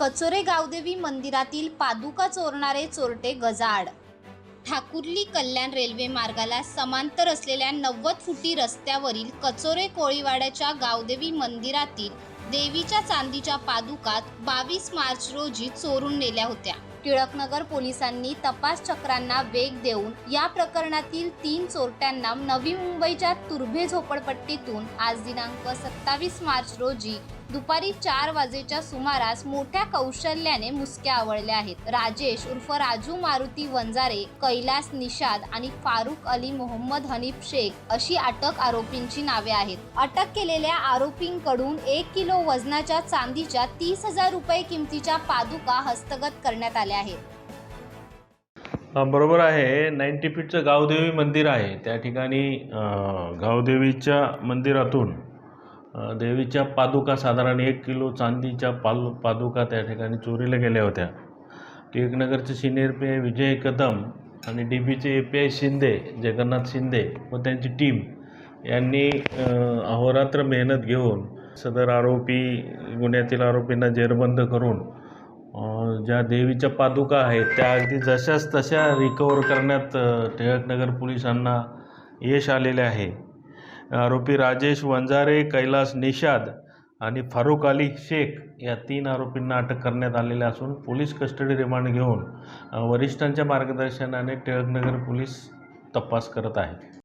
कचोरे गावदेवी मंदिरातील पादुका चोरणारे चोरटे गजाआड. ठाकुर्ली कल्याण रेल्वे मार्गाला समांतर असलेल्या नव्वद फुटी रस्त्यावरील कचोरे कोळीवाड्याच्या गावदेवी मंदिरातील देवीच्या चांदीच्या पादुकात बावीस मार्च रोजी चोरून नेल्या होत्या. टिळकनगर पोलिसांनी तपास चक्रांना वेग देऊन या प्रकरणातील तीन चोरट्यांना नवी मुंबईच्या तुर्भे झोपडपट्टीतून आज दिनांक सत्तावीस मार्च रोजी दुपारी चार वाजेच्या सुमारास मोठ्या कौशल्याने मुसक्या आवळल्या आहेत. राजेश उर्फ राजू मारुती वंजारे कैलास निषाद आणि फारुख अली मोहम्मद हनीफ शेख अशी अटक आरोपींची नावे आहेत. अटक केलेल्या आरोपींकडून एक किलो वजनाच्या चांदीच्या तीस हजार रुपये किमतीच्या पादुका हस्तगत करण्यात आल्या आहेत. बरोबर आहे. नाईन्टी फीटचं गावदेवी मंदिर आहे. त्या ठिकाणी गावदेवीच्या मंदिरातून देवीच्या पादुका साधारण एक किलो चांदीच्या पाल पादुका त्या ठिकाणी चोरीला गेल्या होत्या. टिळकनगरचे senior P I Vijay Kadam आणि डी बीचे A P I Shinde Jagannath Shinde व त्यांची टीम यांनी अहोरात्र मेहनत घेऊन सदर आरोपी गुन्ह्यातील आरोपींना जेरबंद करून ज्या देवीच्या पादुका आहेत त्या अगदी जशाच तशा रिकवर करण्यात टिळकनगर पोलिसांना यश आलेले आहे. आरोपी राजेश वंजारे कैलास निषाद आणि फारुख अली शेख या तीन आरोपींना अटक करण्यात आलेल्या असून पोलीस कस्टडी रिमांड घेऊन वरिष्ठांच्या मार्गदर्शनाने टिळकनगर पोलीस तपास करत आहेत.